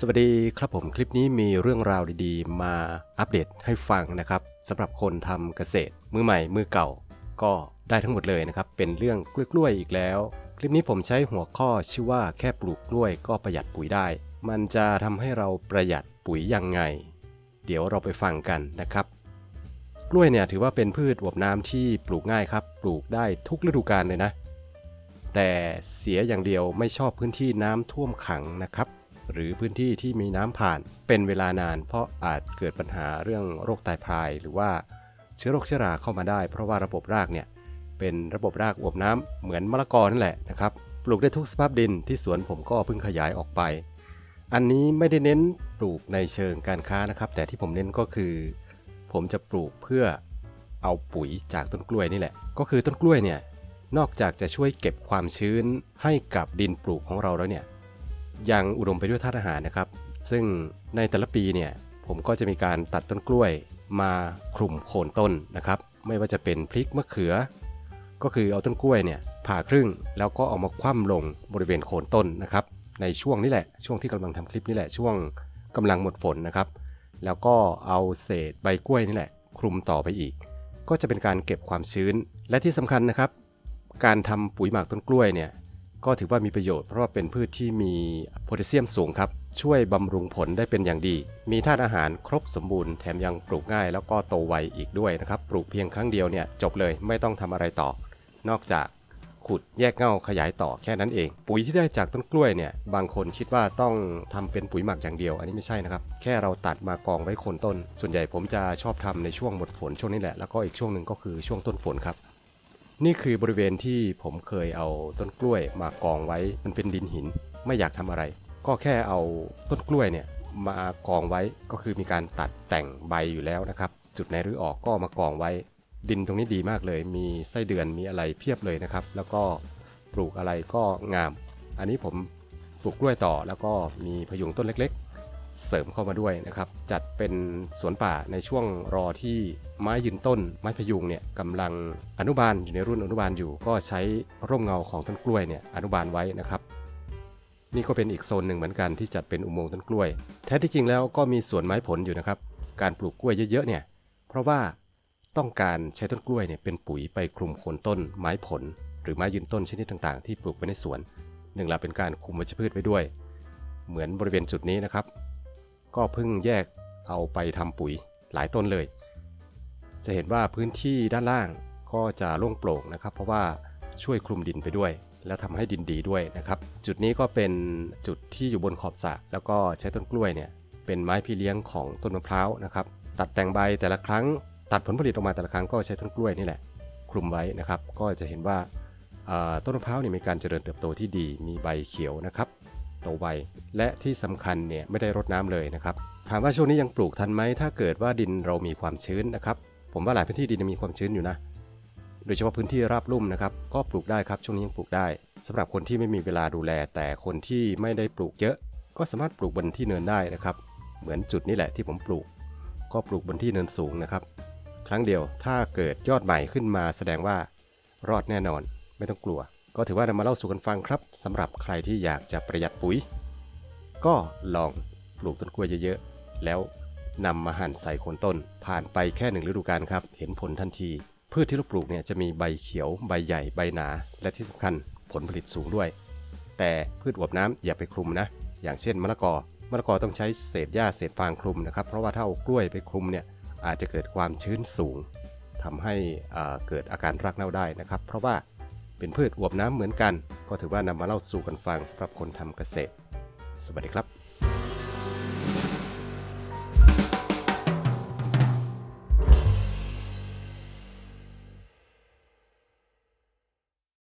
สวัสดีครับผมคลิปนี้มีเรื่องราวดีๆ มาอัปเดตให้ฟังนะครับสำหรับคนทำเกษตร มือใหม่มือเก่า ก็ได้ทั้งหมดเลยนะครับเป็นเรื่องกล้วยๆอีกแล้ว คลิปนี้ผมใช้หัวข้อชื่อว่าแค่ปลูกกล้วยก็ประหยัดปุ๋ยได้ มันจะทำให้เราประหยัดปุ๋ยยังไง เดี๋ยวเราไปฟังกันนะครับ กล้วยเนี่ยถือว่าเป็นพืชอวบน้ำที่ปลูกง่ายครับ ปลูกได้ทุกฤดูกาลเลยนะ แต่เสียอย่างเดียวไม่ชอบพื้นที่น้ำท่วมขังนะครับ หรือพื้นที่ที่มีน้ำผ่านเป็นเวลานาน เพราะอาจเกิดปัญหาเรื่องโรคตายพราย หรือว่าเชื้อโรคเชื้อราเข้ามาได้ เพราะว่าระบบรากเนี่ยเป็นระบบรากอวบน้ำเหมือนมะละกอนั่นแหละนะครับปลูกได้ทุกสภาพดินที่สวนผมก็เพิ่งขยายออกไป อันนี้ไม่ได้เน้นปลูกในเชิงการค้านะครับ แต่ที่ผมเน้นก็คือ ผมจะปลูกเพื่อเอาปุ๋ยจากต้นกล้วยนี่แหละ ก็คือต้นกล้วยเนี่ยนอกจากจะช่วยเก็บความชื้นให้กับดินปลูกของเราแล้วเนี่ย ยังอุดมไปด้วยธาตุอาหารนะครับ ซึ่งในแต่ละปีเนี่ยผมก็จะมีการตัดต้นกล้วยมาคลุมโคนต้นนะครับ ไม่ว่าจะเป็นพริกมะเขือ ก็คือเอาต้นกล้วยเนี่ยผ่าครึ่งแล้วก็เอามาคว่ำลงบริเวณโคนต้นนะครับ ในช่วงนี้แหละช่วงที่กำลังทำคลิปนี่แหละช่วงกำลังหมดฝนนะครับ แล้วก็เอาเศษใบกล้วยนี่แหละ คลุมต่อไปอีก ก็จะเป็นการเก็บความชื้นและที่สำคัญนะครับ การทำปุ๋ยหมักต้นกล้วยเนี่ย ก็ถือว่ามีประโยชน์เพราะว่าเป็นพืชที่มีโพแทสเซียมสูงครับ ช่วยบำรุงผลได้เป็นอย่างดี มีธาตุอาหารครบสมบูรณ์แถมยังปลูกง่ายแล้วก็โตไวอีกด้วยนะครับ ปลูกเพียงครั้งเดียวเนี่ยจบเลยไม่ต้องทำอะไรต่อ นอกจากขุดแยกเง่าขยายต่อแค่นั้นเอง ปุ๋ยที่ได้จากต้นกล้วยเนี่ยบางคนคิดว่าต้องทำเป็นปุ๋ยหมักอย่างเดียว อันนี้ไม่ใช่นะครับ แค่เราตัดมากองไว้โคนต้น ส่วนใหญ่ผมจะชอบทำในช่วงหมดฝนช่วงนี้แหละแล้วก็อีกช่วงหนึ่งก็คือช่วงต้นฝนครับ นี่คือบริเวณที่ผมเคยเอาต้นกล้วยมากองไว้ มันเป็นดินหิน ไม่อยากทำอะไร ก็แค่เอาต้นกล้วยเนี่ยมากองไว้ ก็คือมีการตัดแต่งใบอยู่แล้วนะครับ จุดไหนรื้อออกก็มากองไว้ ดินตรงนี้ดีมากเลย มีไส้เดือน มีอะไรเพียบเลยนะครับ แล้วก็ปลูกอะไรก็งาม อันนี้ผมปลูกกล้วยต่อ แล้วก็มีพยุงต้นเล็ก เสริมเข้ามาด้วยนะครับจัดเป็นสวนป่าในช่วงรอที่ไม้ยืนต้น ไม้พยุงเนี่ยกำลังอนุบาลอยู่ในรุ่นอนุบาลอยู่ ก็ใช้ร่มเงาของต้นกล้วยเนี่ยอนุบาลไว้นะครับนี่ก็เป็นอีกโซนหนึ่งเหมือนกันที่จัดเป็นอุโมงค์ต้นกล้วย แท้ที่จริงแล้วก็มีสวนไม้ผลอยู่นะครับ การปลูกกล้วยเยอะๆเนี่ย เพราะว่าต้องการใช้ต้นกล้วยเนี่ยเป็นปุ๋ยไปคลุมโคนต้นไม้ผล หรือไม้ยืนต้นชนิดต่างๆ ที่ปลูกไว้ในสวน หนึ่งละเป็นการคุมวัชพืชไว้ด้วย เหมือนบริเวณจุดนี้นะครับ ก็เพิ่งแยกเอาไปทำปุ๋ยหลายต้นเลย จะเห็นว่าพื้นที่ด้านล่างก็จะโล่งโปร่งนะครับ เพราะว่าช่วยคลุมดินไปด้วย และทำให้ดินดีด้วยนะครับ จุดนี้ก็เป็นจุดที่อยู่บนขอบสระแล้วก็ใช้ต้นกล้วยเนี่ยเป็นไม้พี่เลี้ยงของต้นมะพร้าวนะครับ ตัดแต่งใบแต่ละครั้ง ตัดผลผลิตออกมาแต่ละครั้งก็ใช้ต้นกล้วยนี่แหละ คลุมไว้นะครับ ก็จะเห็นว่าอ่าต้นมะพร้าวเนี่ยมีการเจริญเติบโตที่ดีมีใบเขียวนะครับ โตไว และที่สำคัญเนี่ยไม่ได้รดน้ำเลยนะครับ ถามว่าช่วงนี้ยังปลูกทันไหม ถ้าเกิดว่าดินเรามีความชื้นนะครับ ผมว่าหลายพื้นที่ดินมีความชื้นอยู่นะ โดยเฉพาะพื้นที่ราบลุ่มนะครับ ก็ปลูกได้ครับ ช่วงนี้ยังปลูกได้สำหรับคนที่ไม่มีเวลาดูแล แต่คนที่ไม่ได้ปลูกเยอะ ก็สามารถปลูกบนที่เนินได้นะครับ เหมือนจุดนี้แหละที่ผมปลูก ก็ปลูกบนที่เนินสูงนะครับ ครั้งเดียว ถ้าเกิดยอดใหม่ขึ้นมาแสดงว่ารอดแน่นอน ไม่ต้องกลัว ก็ถือว่านำมาเล่าสู่กันฟังครับสำหรับใครที่อยากจะประหยัดปุ๋ย ก็ลองปลูกต้นกล้วยเยอะๆ แล้วนำมาหั่นใส่โคนต้น ผ่านไปแค่หนึ่งฤดูกาลครับ เห็นผลทันที พืชที่เราปลูกเนี่ยจะมีใบเขียว ใบใหญ่ ใบหนา และที่สำคัญผลผลิตสูงด้วย แต่พืชอวบน้ำอย่าไปคลุมนะ อย่างเช่นมะละกอ มะละกอต้องใช้เศษหญ้าเศษฟางคลุมนะครับ เพราะว่าถ้าเอากล้วยไปคลุมเนี่ยอาจจะเกิดความชื้นสูงทำให้อ่าเกิดอาการรากเน่าได้นะครับ เพราะว่า เป็นพืชอวบน้ำเหมือนกัน ก็ถือว่านำมาเล่าสู่กันฟังสำหรับคนทำเกษตร สวัสดีครับ